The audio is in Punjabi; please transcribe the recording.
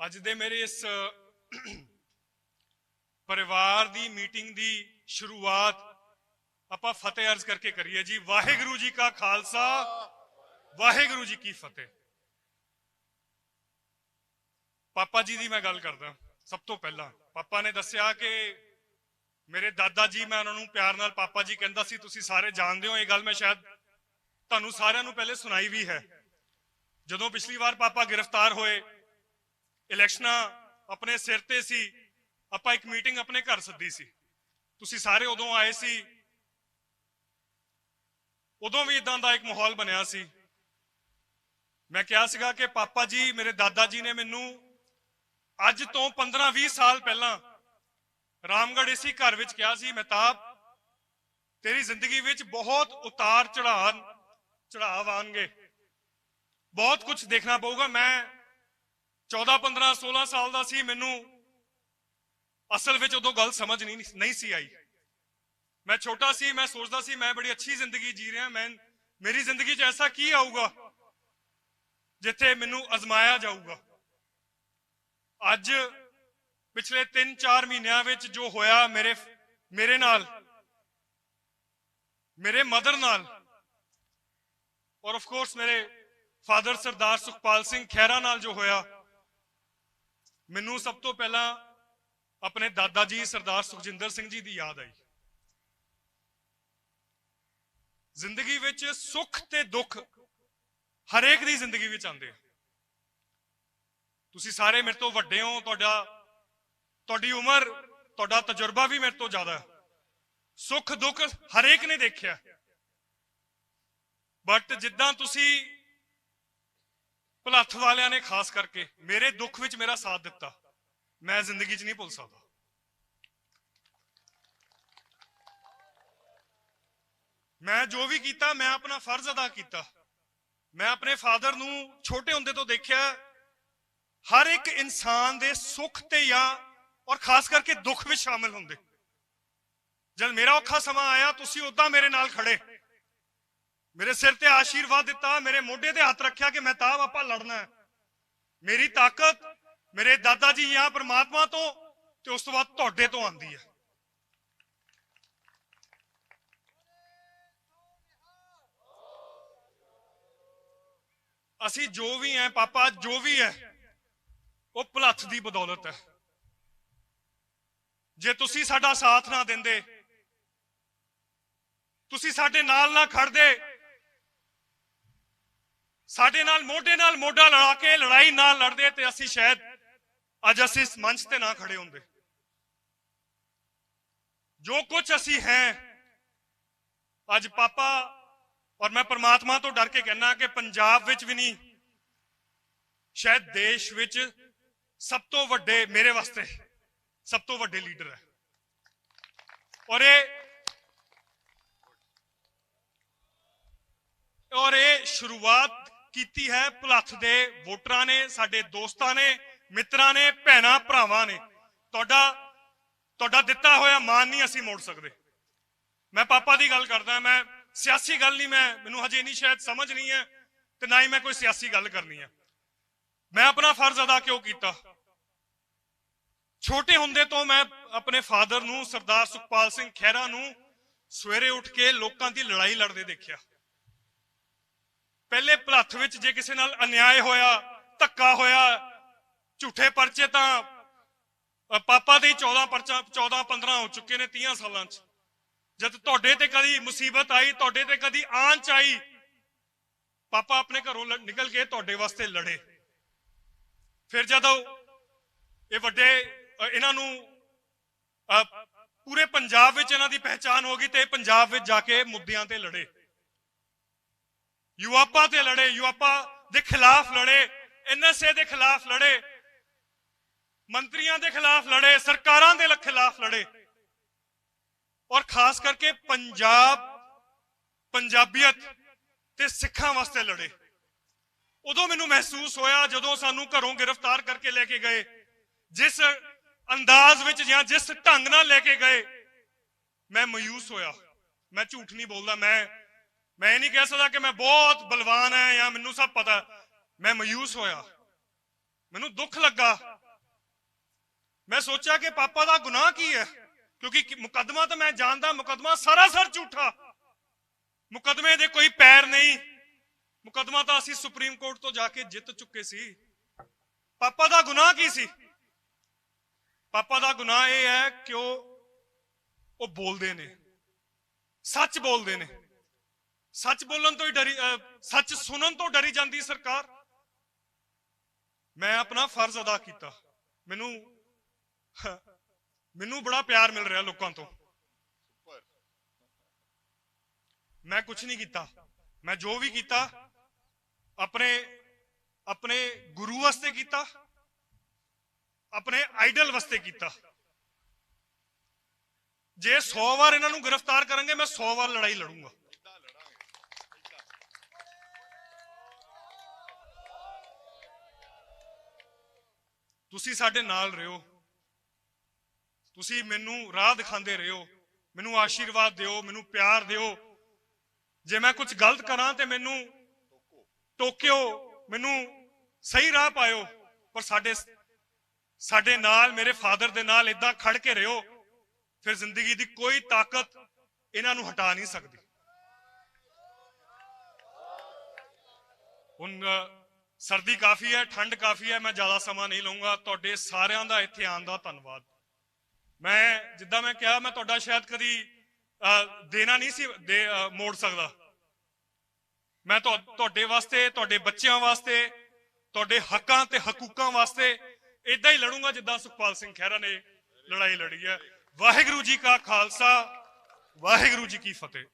ਅੱਜ ਦੇ ਮੇਰੇ ਇਸ, ਪਰਿਵਾਰ ਦੀ ਮੀਟਿੰਗ ਦੀ ਸ਼ੁਰੂਆਤ ਆਪਾਂ ਫਤਿਹ ਅਰਜ਼ ਕਰਕੇ ਕਰੀਏ ਜੀ। ਵਾਹਿਗੁਰੂ ਜੀ ਕਾ ਖਾਲਸਾ, ਵਾਹਿਗੁਰੂ ਜੀ ਕੀ ਫਤਿਹ। ਪਾਪਾ ਜੀ ਦੀ ਮੈਂ ਗੱਲ ਕਰਦਾ ਸਭ ਤੋਂ ਪਹਿਲਾਂ। ਪਾਪਾ ਨੇ ਦੱਸਿਆ ਕਿ ਮੇਰੇ ਦਾਦਾ ਜੀ, ਮੈਂ ਉਹਨਾਂ ਨੂੰ ਪਿਆਰ ਨਾਲ ਪਾਪਾ ਜੀ ਕਹਿੰਦਾ ਸੀ, ਤੁਸੀਂ ਸਾਰੇ ਜਾਣਦੇ ਹੋ ਇਹ ਗੱਲ, ਮੈਂ ਸ਼ਾਇਦ ਤੁਹਾਨੂੰ ਸਾਰਿਆਂ ਨੂੰ ਪਹਿਲੇ ਸੁਣਾਈ ਵੀ ਹੈ। ਜਦੋਂ ਪਿਛਲੀ ਵਾਰ ਪਾਪਾ ਗ੍ਰਿਫਤਾਰ ਹੋਏ ਇਲੈਕਸ਼ਨਾਂ ਆਪਣੇ ਸਿਰ ਤੇ ਸੀ, ਆਪਾਂ ਇੱਕ ਮੀਟਿੰਗ ਆਪਣੇ ਘਰ ਸੱਦੀ ਸੀ। ਤੁਸੀਂ ਸਾਰੇ ਉਦੋਂ ਆਏ ਸੀ, ਉਦੋਂ ਵੀ ਇਦਾਂ ਦਾ ਇੱਕ ਮਾਹੌਲ ਬਣਿਆ ਸੀ। ਮੈਂ ਕਿਹਾ ਸੀਗਾ ਕਿ ਪਾਪਾ ਜੀ, ਮੇਰੇ ਦਾਦਾ ਜੀ ਨੇ ਮੈਨੂੰ ਅੱਜ ਤੋਂ 15-20 ਸਾਲ ਪਹਿਲਾਂ ਰਾਮਗੜ੍ਹ ਇਸੀ ਘਰ ਵਿੱਚ ਕਿਹਾ ਸੀ, ਮਹਿਤਾਬ, ਤੇਰੀ ਜ਼ਿੰਦਗੀ ਵਿੱਚ ਬਹੁਤ ਉਤਾਰ ਚੜਾਅ ਚੜਾਅ ਆਣਗੇ ਬਹੁਤ ਕੁਝ ਦੇਖਣਾ ਪਊਗਾ। ਮੈਂ 14 15 16 ਸਾਲ ਦਾ ਸੀ, ਮੈਨੂੰ ਅਸਲ ਵਿੱਚ ਉਦੋਂ ਗੱਲ ਸਮਝ ਨਹੀਂ ਨਹੀਂ ਸੀ ਆਈ। ਮੈਂ ਛੋਟਾ ਸੀ, ਮੈਂ ਸੋਚਦਾ ਸੀ, ਮੈਂ ਬੜੀ ਅੱਛੀ ਜ਼ਿੰਦਗੀ ਜੀ ਰਿਹਾ, ਮੈਂ, ਮੇਰੀ ਜ਼ਿੰਦਗੀ 'ਚ ਐਸਾ ਕੀ ਆਊਗਾ ਜਿੱਥੇ ਮੈਨੂੰ ਅਜ਼ਮਾਇਆ ਜਾਊਗਾ? ਅੱਜ ਪਿਛਲੇ 3-4 ਮਹੀਨਿਆਂ ਵਿੱਚ ਜੋ ਹੋਇਆ ਮੇਰੇ ਮੇਰੇ ਨਾਲ, ਮੇਰੇ ਮਦਰ ਨਾਲ, ਔਰ ਆਫ ਕੋਰਸ ਮੇਰੇ ਫਾਦਰ ਸਰਦਾਰ ਸੁਖਪਾਲ ਸਿੰਘ ਖਹਿਰਾ ਨਾਲ ਜੋ ਹੋਇਆ ਮੈਨੂੰ ਸਭ ਤੋਂ ਪਹਿਲਾਂ ਆਪਣੇ ਦਾਦਾ ਜੀ ਸਰਦਾਰ ਸੁਖਜਿੰਦਰ ਸਿੰਘ ਜੀ ਦੀ ਯਾਦ ਆਈ। ਜ਼ਿੰਦਗੀ ਵਿੱਚ ਸੁੱਖ ਤੇ ਦੁੱਖ ਹਰੇਕ ਦੀ ਜ਼ਿੰਦਗੀ ਵਿੱਚ ਆਉਂਦੇ ਆ। ਤੁਸੀਂ ਸਾਰੇ ਮੇਰੇ ਤੋਂ ਵੱਡੇ ਹੋ, ਤੁਹਾਡਾ, ਤੁਹਾਡੀ ਉਮਰ, ਤੁਹਾਡਾ ਤਜਰਬਾ ਵੀ ਮੇਰੇ ਤੋਂ ਜ਼ਿਆਦਾ। ਹੈ ਸੁੱਖ ਦੁੱਖ ਹਰੇਕ ਨੇ ਦੇਖਿਆ। ਬਟ ਜਿੱਦਾਂ ਤੁਸੀਂ ਭਲੱਥ ਵਾਲਿਆਂ ਨੇ ਖਾਸ ਕਰਕੇ ਮੇਰੇ ਦੁੱਖ ਵਿੱਚ ਮੇਰਾ ਸਾਥ ਦਿੱਤਾ। ਮੈਂ ਜ਼ਿੰਦਗੀ 'ਚ ਨਹੀਂ ਭੁੱਲ ਸਕਦਾ। ਮੈਂ ਜੋ ਵੀ ਕੀਤਾ, ਮੈਂ ਆਪਣਾ ਫਰਜ਼ ਅਦਾ ਕੀਤਾ। ਮੈਂ ਆਪਣੇ ਫਾਦਰ ਨੂੰ ਛੋਟੇ ਹੁੰਦੇ ਤੋਂ ਦੇਖਿਆ। ਹਰ ਇੱਕ ਇਨਸਾਨ ਦੇ ਸੁੱਖ ਤੇ ਜਾਂ ਔਰ ਖਾਸ ਕਰਕੇ ਦੁੱਖ ਵਿੱਚ ਸ਼ਾਮਿਲ ਹੁੰਦੇ। ਜਦ ਮੇਰਾ ਔਖਾ ਸਮਾਂ ਆਇਆ, ਤੁਸੀਂ ਉਦਾਂ ਮੇਰੇ ਨਾਲ ਖੜੇ। ਮੇਰੇ ਸਿਰ ਤੇ ਆਸ਼ੀਰਵਾਦ ਦਿੱਤਾ, ਮੇਰੇ ਮੋਢੇ ਤੇ ਹੱਥ ਰੱਖਿਆ ਕਿ ਮਹਿਤਾਬ ਆਪਾਂ ਲੜਨਾ ਹੈ। ਮੇਰੀ ਤਾਕਤ ਮੇਰੇ ਦਾਦਾ ਜੀ ਜਾਂ ਪ੍ਰਮਾਤਮਾ ਤੋਂ ਤੇ ਉਸ ਤੋਂ ਬਾਅਦ ਤੁਹਾਡੇ ਤੋਂ ਆਂਦੀ ਹੈ। ਅਸੀਂ ਜੋ ਵੀ ਹੈ ਪਾਪਾ, ਜੋ ਵੀ ਹੈ ਉਹ ਭਲੱਥ ਦੀ ਬਦੌਲਤ ਹੈ। ਜੇ ਤੁਸੀਂ ਸਾਡਾ ਸਾਥ ਨਾ ਦਿੰਦੇ, ਤੁਸੀਂ ਸਾਡੇ ਨਾਲ ਨਾ ਖੜਦੇ ਸਾਡੇ ਨਾਲ ਮੋਢੇ ਨਾਲ ਮੋਢਾ ਲੜਾ ਕੇ ਲੜਾਈ ਨਾਲ ਲੜਦੇ ਤੇ ਅਸੀਂ ਸ਼ਾਇਦ ਅੱਜ ਅਸੀਂ ਇਸ ਮੰਚ ਤੇ ਨਾ ਖੜੇ ਹੁੰਦੇ। ਜੋ ਕੁਝ ਅਸੀਂ ਹੈ, ਅੱਜ ਪਾਪਾ ਔਰ ਮੈਂ ਪਰਮਾਤਮਾ ਤੋਂ ਡਰ ਕੇ ਕਹਿਣਾ ਕਿ ਪੰਜਾਬ ਵਿੱਚ ਵੀ ਨਹੀਂ, ਸ਼ਾਇਦ ਦੇਸ਼ ਵਿੱਚ ਸਭ ਤੋਂ ਵੱਡੇ ਮੇਰੇ ਵਾਸਤੇ ਸਭ ਤੋਂ ਵੱਡੇ ਲੀਡਰ ਹੈ। ਔਰ ਇਹ ਔਰ ਇਹ ਸ਼ੁਰੂਆਤ ਕੀਤੀ ਹੈ ਭੁਲੱਥ ਦੇ ਵੋਟਰਾਂ ਨੇ, ਸਾਡੇ ਦੋਸਤਾਂ ਨੇ, ਮਿੱਤਰਾਂ ਨੇ, ਭੈਣਾਂ, ਭਰਾਵਾਂ ਨੇ। ਤੁਹਾਡਾ ਤੁਹਾਡਾ ਦਿੱਤਾ ਹੋਇਆ ਮਾਨ ਨਹੀਂ ਅਸੀਂ ਮੋੜ ਸਕਦੇ। ਮੈਂ ਪਾਪਾ ਦੀ ਗੱਲ ਕਰਦਾ, ਮੈਂ ਸਿਆਸੀ ਗੱਲ ਨਹੀਂ, ਮੈਂ, ਮੈਨੂੰ ਹਜੇ ਨਹੀਂ ਸ਼ਾਇਦ ਸਮਝ ਨਹੀਂ ਹੈ ਤੇ ਨਾ ਹੀ ਮੈਂ ਕੋਈ ਸਿਆਸੀ ਗੱਲ ਕਰਨੀ ਹੈ। ਮੈਂ ਆਪਣਾ ਫਰਜ਼ ਅਦਾ ਕਿਉਂ ਕੀਤਾ? ਛੋਟੇ ਹੁੰਦੇ ਤੋਂ ਮੈਂ ਆਪਣੇ ਫਾਦਰ ਨੂੰ, ਸਰਦਾਰ ਸੁਖਪਾਲ ਸਿੰਘ ਖਹਿਰਾ ਨੂੰ ਸਵੇਰੇ ਉੱਠ ਕੇ ਲੋਕਾਂ ਦੀ ਲੜਾਈ ਲੜਦੇ ਦੇਖਿਆ। ਪਹਿਲੇ ਭਲੱਥ ਵਿੱਚ ਜੇ ਕਿਸੇ ਨਾਲ ਅਨਿਆਏ ਹੋਇਆ ਧੱਕਾ ਹੋਇਆ ਝੂਠੇ ਪਰਚੇ ਤਾਂ ਪਾਪਾ ਦੇ ਹੀ 14 ਪਰਚਾ 14 15 ਹੋ ਚੁੱਕੇ ਨੇ 30 ਸਾਲਾਂ 'ਚ। ਜਦ ਤੁਹਾਡੇ ਤੇ ਕਦੀ ਮੁਸੀਬਤ ਆਈ ਤੁਹਾਡੇ ਤੇ ਕਦੀ ਆਂਚ ਆਈ ਪਾਪਾ ਆਪਣੇ ਘਰੋਂ ਲ- ਨਿਕਲ ਕੇ ਤੁਹਾਡੇ ਵਾਸਤੇ ਲੜੇ। ਫਿਰ ਜਦੋਂ ਇਹ ਵੱਡੇ ਇਹਨਾਂ ਨੂੰ ਅ, ਪੂਰੇ ਪੰਜਾਬ ਵਿੱਚ ਇਹਨਾਂ ਦੀ ਪਹਿਚਾਨ ਹੋ ਗਈ ਤੇ ਪੰਜਾਬ ਵਿੱਚ ਜਾ ਕੇ ਮੁੱਦਿਆਂ ਤੇ ਲੜੇ। ਯੂਆਪਾ ਤੇ ਲੜੇ, ਯੂਆਪਾ ਦੇ ਖਿਲਾਫ ਲੜੇ, ਐਨਐਸਏ ਦੇ ਖਿਲਾਫ ਲੜੇ, ਮੰਤਰੀਆਂ ਦੇ ਖਿਲਾਫ ਲੜੇ, ਸਰਕਾਰਾਂ ਦੇ ਖਿਲਾਫ ਲੜੇ। ਔਰ ਖਾਸ ਕਰਕੇ ਪੰਜਾਬ, ਪੰਜਾਬੀਅਤ ਤੇ ਸਿੱਖਾਂ ਵਾਸਤੇ ਲੜੇ। ਉਦੋਂ ਮੈਨੂੰ ਮਹਿਸੂਸ ਹੋਇਆ ਜਦੋਂ ਸਾਨੂੰ ਘਰੋਂ ਗ੍ਰਿਫਤਾਰ ਕਰਕੇ ਲੈ ਕੇ ਗਏ। ਜਿਸ ਅੰਦਾਜ਼ ਵਿੱਚ ਜਾਂ ਜਿਸ ਢੰਗ ਨਾਲ ਲੈ ਕੇ ਗਏ, ਮੈਂ ਮਯੂਸ ਹੋਇਆ। ਮੈਂ ਝੂਠ ਨਹੀਂ ਬੋਲਦਾ, ਮੈਂ ਮੈਂ ਇਹ ਨਹੀਂ ਕਹਿ ਸਕਦਾ ਕਿ ਮੈਂ ਬਹੁਤ ਬਲਵਾਨ ਹਾਂ ਜਾਂ ਮੈਨੂੰ ਸਭ ਪਤਾ ਮੈਂ ਮਾਯੂਸ ਹੋਇਆ। ਮੈਨੂੰ ਦੁੱਖ ਲੱਗਾ। ਮੈਂ ਸੋਚਿਆ ਕਿ ਪਾਪਾ ਦਾ ਗੁਨਾਹ ਕੀ ਹੈ? ਕਿਉਂਕਿ ਕਿ- ਮੁਕੱਦਮਾ ਤਾਂ ਮੈਂ ਜਾਣਦਾ, ਮੁਕੱਦਮਾ ਸਰਾਸਰ ਝੂਠਾ। ਮੁਕੱਦਮੇ ਦੇ ਕੋਈ ਪੈਰ ਨਹੀਂ। ਮੁਕੱਦਮਾ ਤਾਂ ਅਸੀਂ ਸੁਪਰੀਮ ਕੋਰਟ ਤੋਂ ਜਾ ਕੇ ਜਿੱਤ ਚੁੱਕੇ ਸੀ। ਪਾਪਾ ਦਾ ਗੁਨਾਹ ਕੀ ਸੀ? ਪਾਪਾ ਦਾ ਗੁਨਾਹ ਇਹ ਹੈ ਕਿ ਉਹ ਉਹ ਬੋਲਦੇ ਨੇ। ਸੱਚ ਬੋਲਦੇ ਨੇ। ਸੱਚ ਬੋਲਣ ਤੋਂ ਹੀ ਡਰੀ ਅਹ, ਸੱਚ ਸੁਣਨ ਤੋਂ ਡਰੀ ਜਾਂਦੀ ਸਰਕਾਰ। ਮੈਂ ਆਪਣਾ ਫਰਜ਼ ਅਦਾ ਕੀਤਾ। ਮੈਨੂੰ ਮੈਨੂੰ ਬੜਾ ਪਿਆਰ ਮਿਲ ਰਿਹਾ ਲੋਕਾਂ ਤੋਂ। ਮੈਂ ਕੁਝ ਨਹੀਂ ਕੀਤਾ। ਮੈਂ ਜੋ ਵੀ ਕੀਤਾ ਆਪਣੇ ਆਪਣੇ ਗੁਰੂ ਵਾਸਤੇ ਕੀਤਾ ਆਪਣੇ ਆਈਡਲ ਵਾਸਤੇ ਕੀਤਾ। ਜੇ 100 ਵਾਰ ਇਹਨਾਂ ਨੂੰ ਗ੍ਰਿਫਤਾਰ ਕਰਾਂਗੇ ਮੈਂ 100 ਵਾਰ ਲੜਾਈ ਲੜੂੰਗਾ। ਤੁਸੀਂ ਸਾਡੇ ਨਾਲ ਰਹੋ ਤੁਸੀਂ ਮੈਨੂੰ ਰਾਹ ਦਿਖਾਉਂਦੇ ਰਹੋ ਮੈਨੂੰ ਆਸ਼ੀਰਵਾਦ ਦਿਓ, ਮੈਨੂੰ ਪਿਆਰ ਦਿਓ। ਜੇ ਮੈਂ ਕੁਝ ਗਲਤ ਕਰਾਂ ਤੇ ਮੈਨੂੰ ਟੋਕਿਓ, ਮੈਨੂੰ ਸਹੀ ਰਾਹ ਪਾਇਓ। ਪਰ ਸਾਡੇ ਸਾਡੇ ਨਾਲ, ਮੇਰੇ ਫਾਦਰ ਦੇ ਨਾਲ ਇਦਾਂ ਖੜ ਕੇ ਰਹੋ ਫਿਰ ਜ਼ਿੰਦਗੀ ਦੀ ਕੋਈ ਤਾਕਤ ਇਹਨਾਂ ਨੂੰ ਹਟਾ ਨਹੀਂ ਸਕਦੀ। ਹੁਣ ਸਰਦੀ ਕਾਫੀ ਹੈ ਠੰਡ ਕਾਫੀ ਹੈ ਮੈਂ ਜ਼ਿਆਦਾ ਸਮਾਂ ਨਹੀਂ ਲਵਾਂਗਾ ਤੁਹਾਡੇ ਸਾਰਿਆਂ ਦਾ ਇੱਥੇ ਆਉਣ ਦਾ ਧੰਨਵਾਦ। ਮੈਂ ਜਿੱਦਾਂ ਮੈਂ ਕਿਹਾ ਮੈਂ ਤੁਹਾਡਾ ਸ਼ਾਇਦ ਕਦੀ ਅ, ਦੇਣਾ ਨਹੀਂ ਸੀ ਦੇ ਮੋੜ ਸਕਦਾ। ਮੈਂ ਤੁਹਾਡੇ ਵਾਸਤੇ ਤੁਹਾਡੇ ਬੱਚਿਆਂ ਵਾਸਤੇ ਤੁਹਾਡੇ ਹੱਕਾਂ ਤੇ ਹਕੂਕਾਂ ਵਾਸਤੇ ਇਦਾਂ ਹੀ ਲੜੂੰਗਾ ਜਿੱਦਾਂ ਸੁਖਪਾਲ ਸਿੰਘ ਖਹਿਰਾ ਨੇ ਲੜਾਈ ਲੜੀ ਹੈ। ਵਾਹਿਗੁਰੂ ਜੀ ਕਾ ਖਾਲਸਾ ਵਾਹਿਗੁਰੂ ਜੀ ਕੀ ਫਤਿਹ।